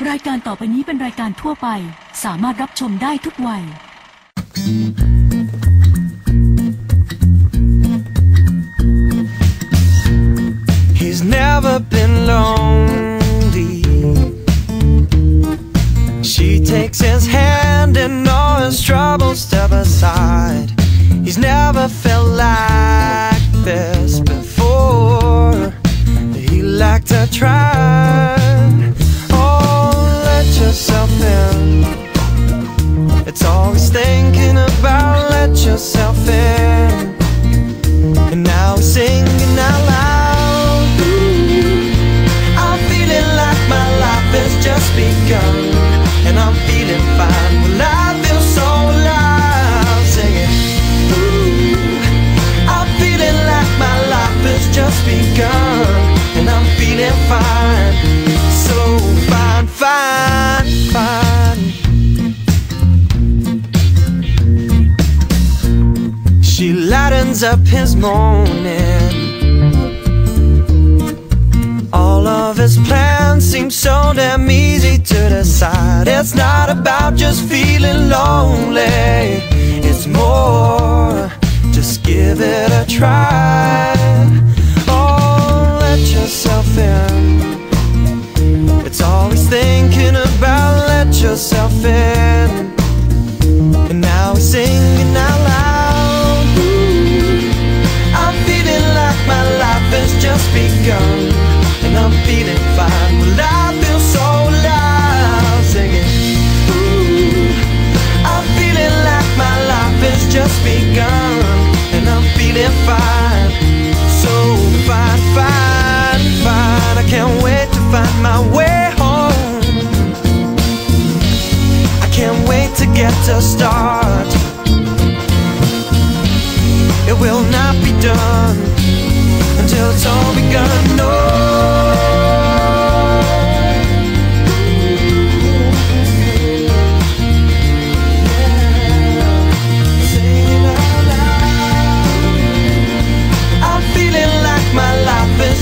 รายการต่อไปนี้เป็นรายการทั่วไปสามารถรับชมได้ทุกวัย t r i yourself in. It's always thinking about let yourself in. And now I'm singing out loud. I'm feeling like my life has just begun. ends up his morning. All of his plans seem so damn easy to decide It's not about just feeling lonely It's more, just give it a try Oh, let yourself in It's always thinking about let yourself in can't wait to find my way home. I can't wait to get to start. It will not be done until it's all begun. No.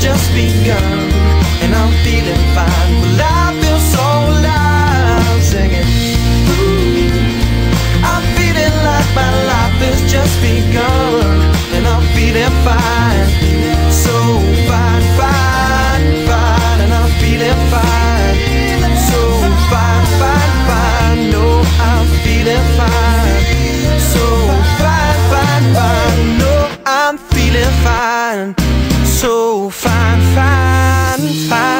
just begun and I'm feeling fine. I feel so alive singing. I'm feeling like my life has just begun, and I'm feeling fine, so fine, fine, fine, and I'm feeling fine, so fine, fine, fine. No, I'm feeling fine, so fine, fine, fine. No, I'm feeling fine, so fine, fine on fire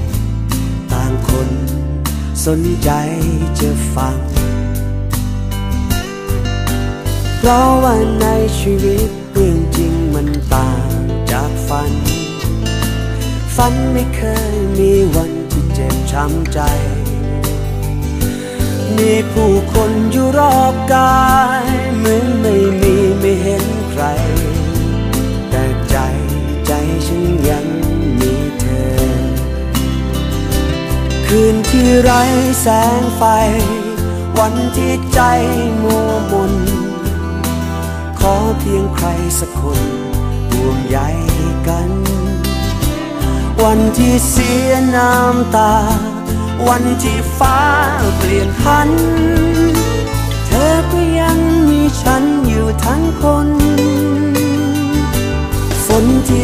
คนสนใจจะฟัง เพราะว่าในชีวิตเรื่องจริงมันต่างจากฝัน ฝันไม่เคยมีวันที่เจ็บช้ำใจ มีผู้คนอยู่รอบกายเหมือนไม่มีไม่เห็นใคร แต่ใจใจฉันยังคืนที่ไร้แสงไฟ วันที่ใจมัวมนขอเพียงใครสักคนห่วงใยกัน วันที่เสียน้ำตา วันที่ฟ้าเปลี่ยนพัน เธอก็ยังมีฉันอยู่ทั้งคน ฝนที่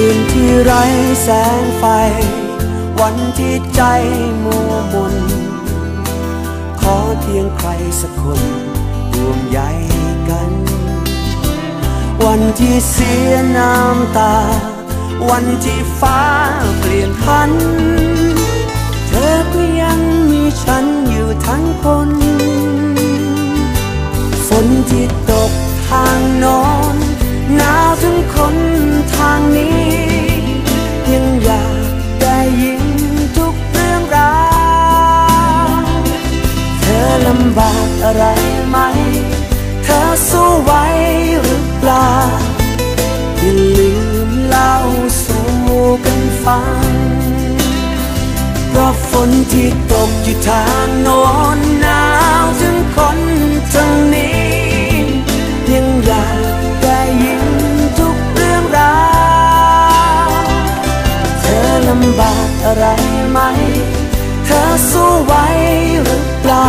คืนที่ไร้แสงไฟ วันที่ใจมัวมนขอเพียงใครสักคนร่วมใหญ่กัน วันที่เสียน้ำตา วันที่ฟ้าเปลี่ยนพัน เธอก็ยังมีฉันำบากอะไรไหม เธอสู้ไหวหรือเปล่าอย่าลืมเล่าสู่กันฟังเพราะฝนที่ตกอยู่ทางโน้นหนาวถึงคนทางนี้ยังอยากได้ยินทุกเรื่องราวเธอลำบากอะไรไหม เธอสู้ไหวหรือเปล่า